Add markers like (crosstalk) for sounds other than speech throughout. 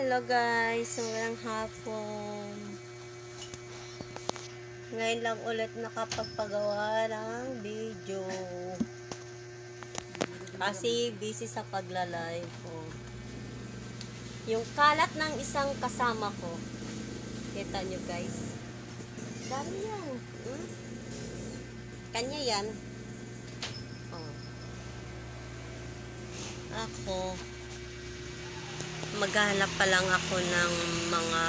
Hello guys, magandang hapon. Ngayon lang ulit nakapagpagawa ng video. Kasi busy sa pagla-live ko. Yung kalat ng isang kasama ko. Kita nyo guys. Dami yan. Hmm? Kanya yan. Oh. Ako, maghanap pa lang ako ng mga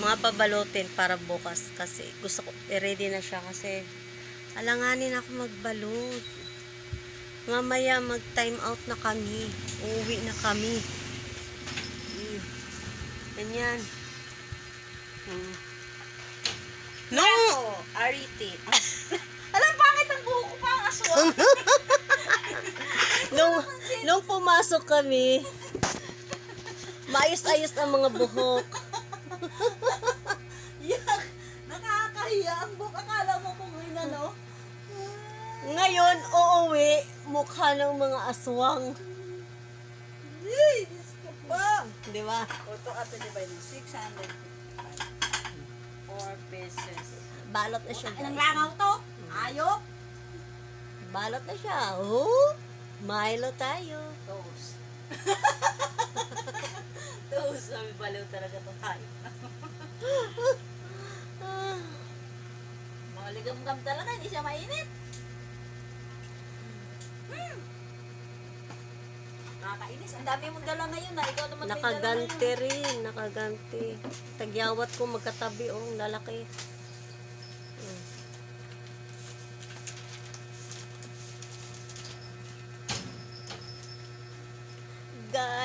mga pabalutin para bukas kasi gusto ko i-ready na siya kasi alanganin ako magbalot mamaya mag time out na kami uuwi na kami mm. ganyan mm. no Ariti. (laughs) Alam, bakit ang buhok ko pa ang aswang? (laughs) pumasok kami maayos-ayos ang mga buhok Yak! Nakakahiya ang buhok. Akala mo kung ano? Ngayon, uuwi, mukha ng mga aswang. Ay, Diyos ko pa. Di ba? Ito ato di ba yung 600 4 pesos. Balot na siya, guys. langaw to? Ayok? Balot na siya. Oh, Milo tayo. Toast. (laughs) Toast. Sabi baliw talaga to. Ah, (laughs) Mga ligam-gam talaga, hindi siya mainit. Hmm. Nakakainis. Ang dami mong dala ngayon na. Ikaw naman nakaganti rin. Nakaganti. Tagyawat ko magkatabi. Oh, lalaki. Mm.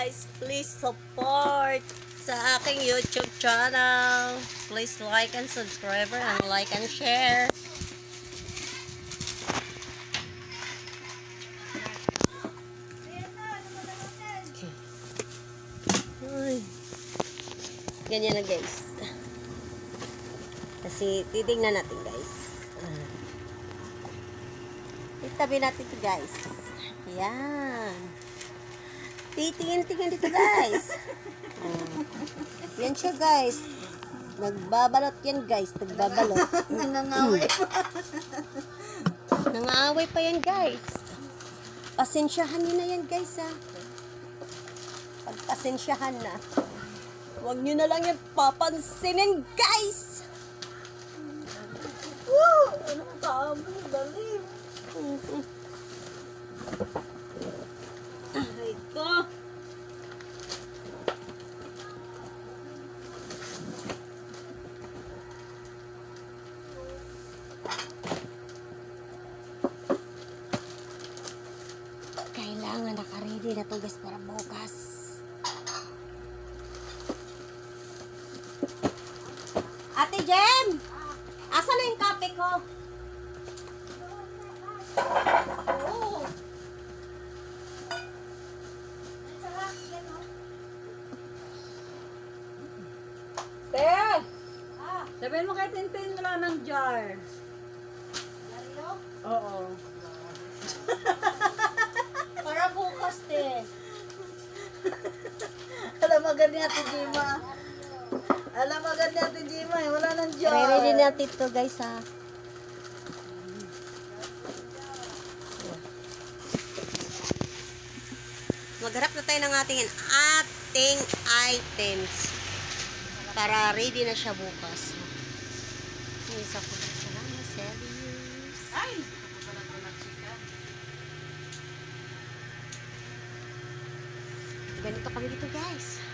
Guys, please support sa aking YouTube channel. Please like and subscribe and like and share. Ay. Ganyan na guys. Kasi titingnan natin guys. Itabi natin ito guys. Yan. Titingin-tingin dito guys. Ah. (laughs) Yan siya guys. Nagbabalot yan guys. Nagbabalot. (laughs) Nangangaway pa. (laughs) Nangaaway pa yan guys. Pasensyahan nyo na yan guys ha. Pagpasensyahan na. Huwag nyo na lang yan papansinin guys. Woo! Anong kamo? Dali. Aray ko. Kailangan nakaready na to guys para bukas. Ate Jem! Asa na yung kape ko? Oo. Te! Sabihin mo kay Tintin wala ng jar. Agad ni Ate Jima. Alam agad ni Ate Jima, eh, wala ng jar. Ready natin to guys ha. Magharap na tayo ng ating ating items para ready na siya bukas. Yung isa ko salamat serious. Ay! Ganito kami dito guys.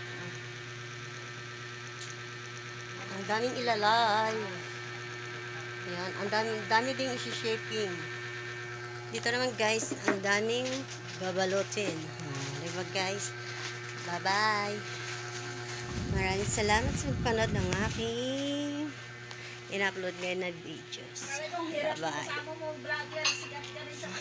Ang daming ilalay. Ayan, ang dami, dami ding isi-shaping. Dito naman guys, ang daming babalutin. Hmm, diba guys? Bye-bye. Maraming salamat sa panood ng aking in-upload ngayon na videos. Bye-bye.